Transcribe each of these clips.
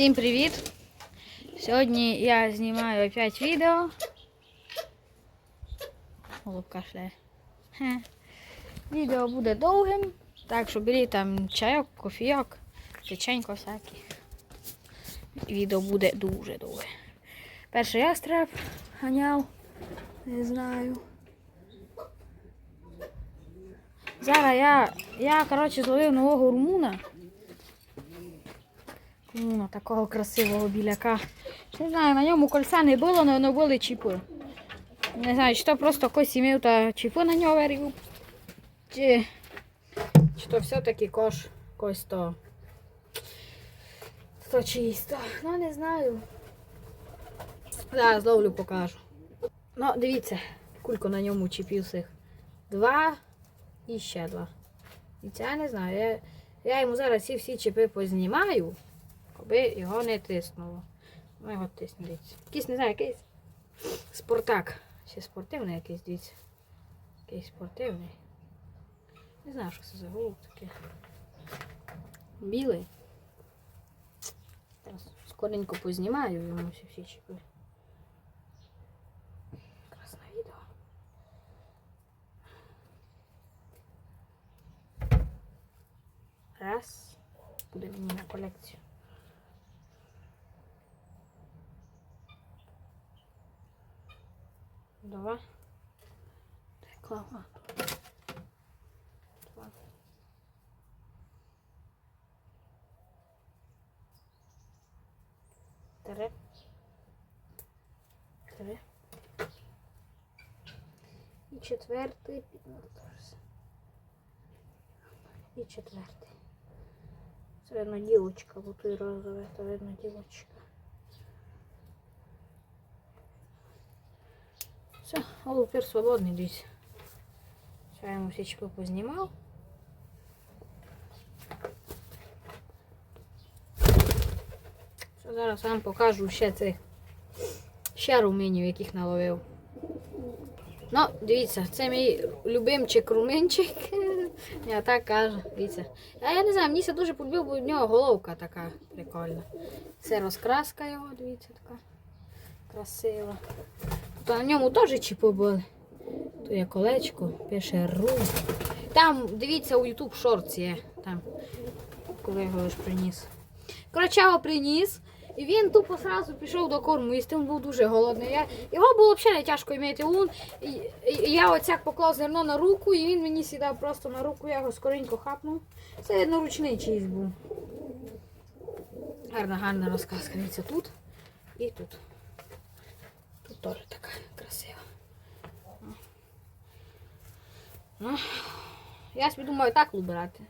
Всім привіт! Сьогодні я знімаю опять відео. Голуб кашляє. Відео буде довгим, так що беріть там чайок, кофійок, печенько всяке. Відео буде дуже довге. Перший ястреб ганяв, не знаю. Зараз я, я коротше, зловив нового румуна. Румуна такого красивого біляка. Не знаю, на ньому кольця не було, але воно були чіпи. Не знаю, чи то просто когось імів та чіпи на нього вирів. Чи, чи то все-таки кош когось то. То чиїсь то. Ну не знаю. Зараз ловлю покажу. Ну, дивіться, кулько на ньому чіпів всіх. Два і ще два. І це я не знаю. Я, я йому зараз ці всі чіпи познімаю, аби його не тиснуло. Ну його тисне, дивіться. Якийсь, не знаю, якийсь спортак. Ще спортивний якийсь, дивіться. Якийсь спортивний. Не знаю, що це за голуб такий. Білий. Зараз скоренько познімаю йому всі чіпи. Красне відео. Раз. Буде мені на колекцію. Два. Реклама. Два. Три. Три. І четвертий. І четвертий. Це видно дівочка, бо той розовий, то видно дівочка. Все, голубір свободний десь. Все, я йому всі чіпи познімав. Все, зараз вам покажу ще цих ще руминів, яких наловив. Ну, дивіться, це мій любимчик руминчик. Я так кажу, дивіться. А я не знаю, мені це дуже полюбив, бо в нього головка така прикольна. Це розкраска його, дивіться, така красива. То на ньому теж чіпи були. Тут є колечко, пише ру. Там, дивіться, у YouTube шорт є. Там, коли його ж приніс. Його приніс. І він тупо сразу пішов до корму, їсти він був дуже голодний. Я, його було взагалі не тяжко імити. Он, і, і, я оцяк поклав зерно на руку, і він мені сідав просто на руку, я його скоренько хапнув. Це видно ручний чиїсь був. Гарна, гарна розказка. Дивіться тут і тут. Тут теж така красива. Ну, я собі думаю так брати.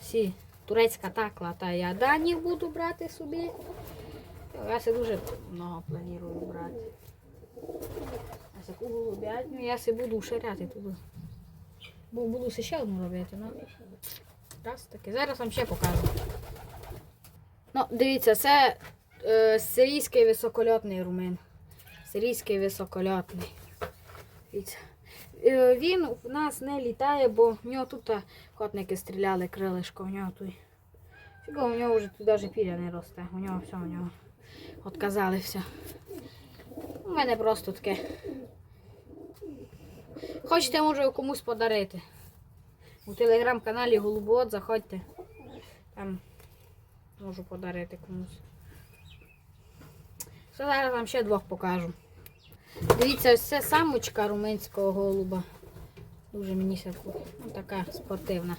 Всі турецька такла, та я дані буду брати собі. Я себе дуже много планую брати. А таку голубятню я себе буду ширяти туди. Бо буду ще одну робити. Ну. Раз таки. Зараз вам ще покажу. Ну, дивіться, це е, сирійський високольотний румин. Сирійський високольотний. Е, Він у нас не літає, бо в нього тут котники стріляли крилишко, в нього тут. Фіго, у нього вже тут навіть піря не росте. У нього все, у нього отказали все. У мене просто таке. Хочете, можу комусь подарити. У телеграм-каналі Голубот заходьте. Там можу подарити комусь. Все, зараз вам ще двох покажу. Дивіться, ось це самочка румунського голуба. Дуже мені сяку. Ну, така спортивна.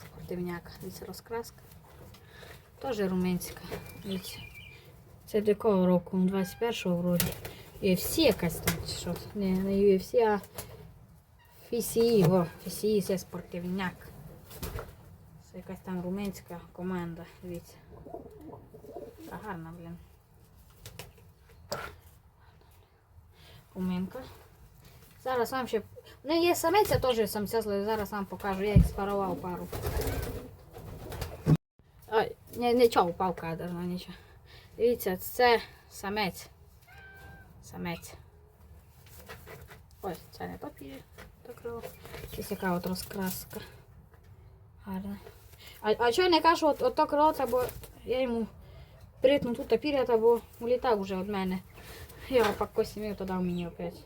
Спортивняка. Дивіться, розкраска. Теж румунська. Дивіться. Це для якого року? 21-го вроді. UFC якась там чи що. Не, не UFC, а FCI. О, FCI це спортивняк. Це якась там румунська команда. Дивіться. Та гарна, блін. Руминка. Зараз вам ще. Ну, є самець, а теж самця. Зараз вам покажу. Я їх спарував пару. Ой, нічого, впав кадр, ну нічого. Дивіться, це самець. Самець. Ось, це не папір. То крило. Ось яка от розкраска. Гарна. А, а чого я не кажу, от, от то крило треба, я йому притну тут апірята, бо улітав вже від мене. Я пак косімів то дав мені опять.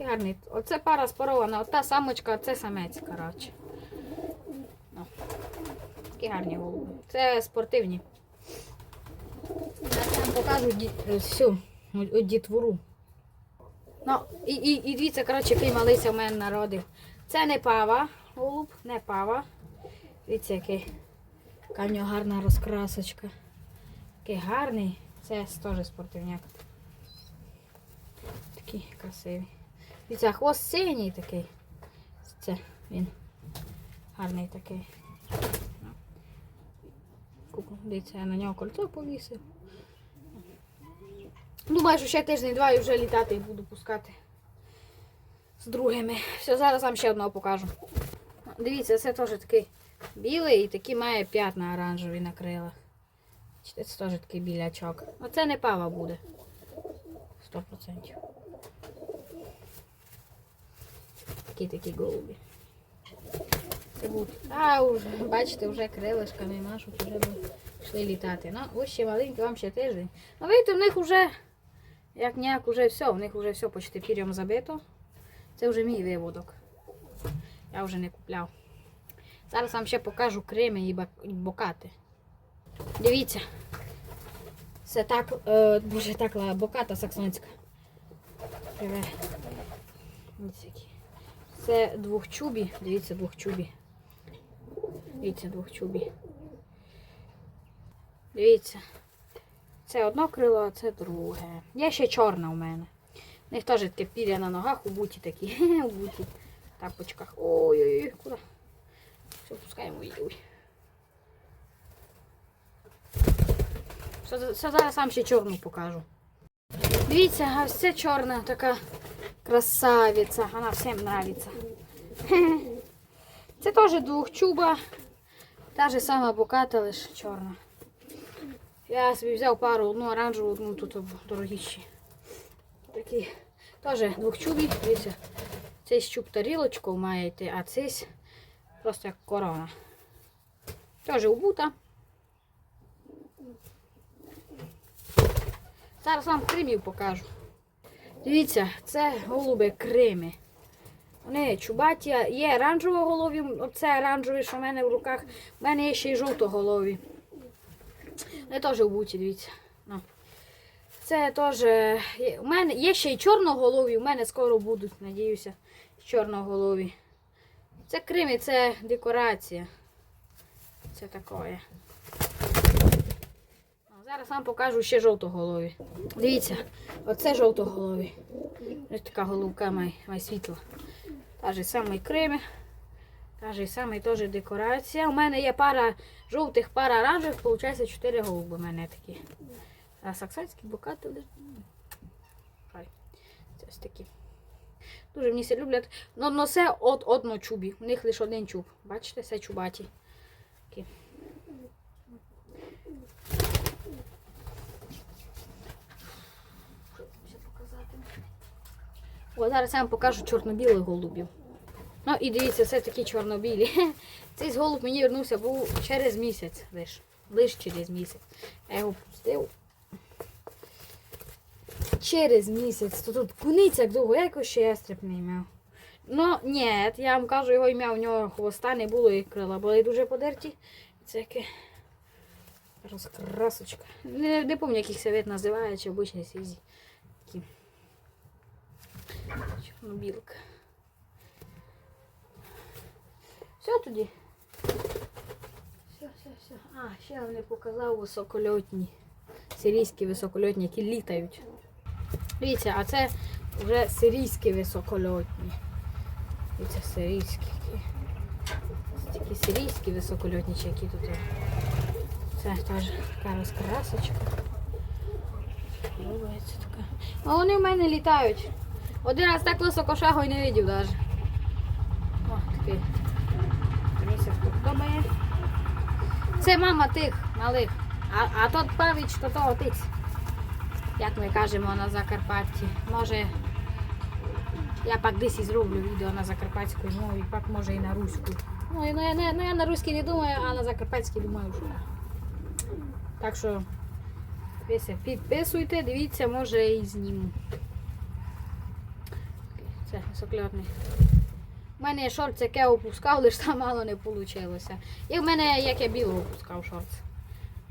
Гарний. Оце пара спарована, ота самочка, а це самець, коротше. Ну. Такі гарні голуби. Це спортивні. Я вам покажу е, всю дітвору. Ну, і, і, і дивіться, коротше, який малися в мене народив. Це не пава, голуб, не пава. Дивіться, який. Яка в нього гарна розкрасочка. Такий гарний. Це теж спортивняк. Такий красивий. Дивіться, хвост синій такий. Це він. Гарний такий. Дивіться, я на нього кольцо повісив. Думаю, що ще тиждень-два і вже літати буду пускати з другими. Все, зараз вам ще одного покажу. Дивіться, це теж такий білий і такий має п'ятна оранжеві на крилах. Це теж такий білячок. Оце не пава буде. 100%. Такі такі голубі. Це будуть. А, вже, бачите, вже крилишками машуть, вже пішли літати. Ну, ось ще маленький, вам ще тиждень. Ну, видите, в них вже, як ніяк, вже все, в них вже все почти пір'ям забито. Це вже мій виводок. Я вже не купляв. Зараз вам ще покажу креми і бокати. Дивіться. Це так, е, боже, так ла- боката саксонська. Це двохчубі. Дивіться, двохчубі. Дивіться, двохчубі. Дивіться. Це одно крило, а це друге. Є ще чорна у мене. У них теж таке піря на ногах, у буті такі. у буті. Тапочках. Ой-ой-ой, куди? Все, пускаємо її. Все, зараз вам ще чорну покажу. Дивіться, а ось чорна така красавиця. Вона всім нравиться. Це теж двохчуба. Та же сама боката, лише чорна. Я собі взяв пару, одну оранжеву, одну тут дорогіші. Такі теж двохчубі. Дивіться, цей щуп тарілочку має йти, а цей просто як корона. Теж убута. Зараз вам кримів покажу. Дивіться, це голуби крими. Вони чубаті, є оранжево-голові, оце оранжеві, що в мене в руках. У мене є ще й жовтоголові. Вони теж обуті, дивіться. Ну. Це теж. У мене є ще й чорноголові, у мене скоро будуть, надіюся, чорноголові. Це крими, це декорація. Це таке. Зараз вам покажу ще жовтоголові. Дивіться, оце жовтоголові. Ось така головка має, має світло. Та ж самий крим. Та ж самий теж декорація. У мене є пара жовтих, пара оранжевих, виходить 4 голуби у мене такі. А саксонські букати лежать. Хай. Ось такі. Дуже мені це люблять. Ну, но це от одночубі. У них лише один чуб. Бачите, це чубаті. Такі. Що там ще показати? О, зараз я вам покажу чорно-білих голубів. Ну і дивіться, це такі чорно-білі. Цей голуб мені вернувся був через місяць лиш. Лиш через місяць. Я його пустив. Через місяць. То тут куниця довго, я якось ще ястреб не мав. Ну, ні, я вам кажу, його ім'я у нього хвоста не було і крила були дуже подерті. Це яке розкрасочка. Не, не пам'ятаю, як їх совет називає, чи обичний сізі. Чорнобілка. Все тоді. Все, все, все. А, ще я не показав високольотні. Сирійські високольотні, які літають. Дивіться, а це вже сирійські високольотні. Дивіться, сирійські. Це такі сирійські високольотні, які тут. Це теж така розкрасочка. Подобається така. А вони в мене літають. Один раз так високо шагу і не видів навіть. О, такий. Це мама тих малих. А, а тот павіч, то то отець. Як ми кажемо на Закарпатті. Може, я пак десь і зроблю відео на закарпатській мові, пак може і на руську. Ну, і- ну, я, ну, я на руській не думаю, а на закарпатській думаю, що. Так що підписуйте, дивіться, може і зніму. Це сокльорний. У мене шорт, яке опускав, лише там мало не вийшло. І в мене як я біло опускав шорт.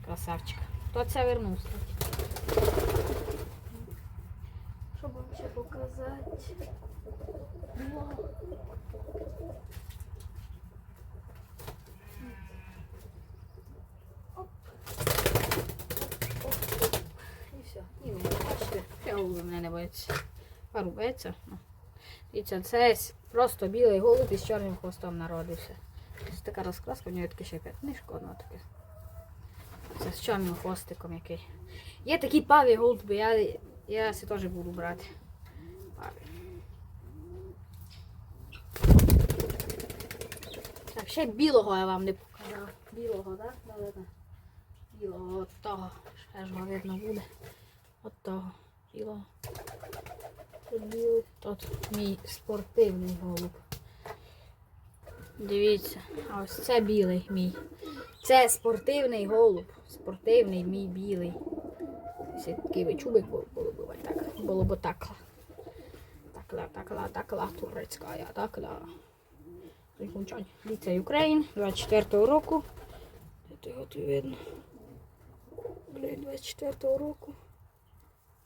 Красавчик. То це вернув. Щоб вам ще показати. Оп. Оп. І все. І мене, бачите, голуби мене не боїться. Ну. Дивіться, це просто білий голуб із чорним хвостом народився. Ось така розкраска, в нього таке ще п'ятнишко одно таке. Це з чорним хвостиком який. Є такі паві голуби, я, я си теж буду брати. Паві. Так, ще білого я вам не показав. Білого, так? Да? Білого, от того. Ще ж видно буде. От того. Білого. Білий. Тут мій спортивний голуб. Дивіться, ось це білий мій. Це спортивний голуб. Спортивний мій білий. Ось такий би чубик був, було б так. Було б такла. Такла, такла, турецька, я такла. Дивіться, Україн, 24-го року. Тут видно? Блін, 24-го року.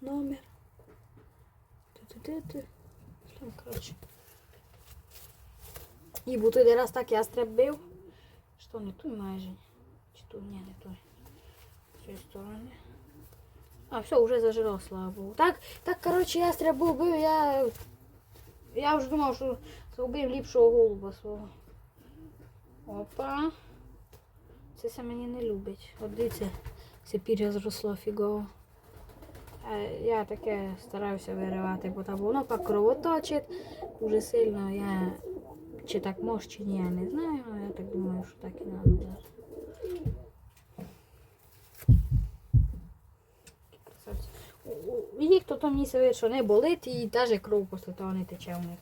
Номер. І бо туди раз так ястреб бив. Що не той майже? Чи то ні, не той. З цієї. А, все, вже зажило, слава Богу. Так, так, коротше, ястреб був бив, я. Я вже думав, що зробив ліпшого голуба свого. Опа. Це все мені не любить. От дивіться, це пір'я зросло фігово. Е, Я таке стараюся виривати, бо там воно так кровоточить дуже сильно. Я чи так може, чи ні, я не знаю, але я так думаю, що так і треба. Їх то мені себе, що не болить і навіть кров після того не тече у них.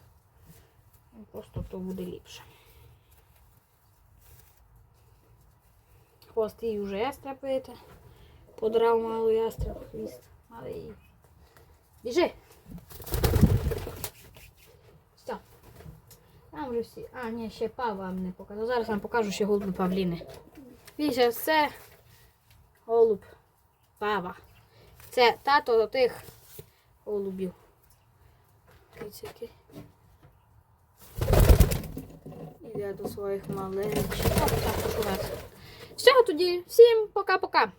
Ну, Просто то буде ліпше. Хвост їй вже ястреб пити. Подрав мало ястреб хвіст. І. Біжи! Все. Там вже всі. А, ні, ще пав вам не показав. Зараз вам покажу ще голуби павліни. Дивіться, це голуб пава. Це тато до тих голубів. Який. Іде до своїх маленьких. Все, тоді. Всім пока-пока.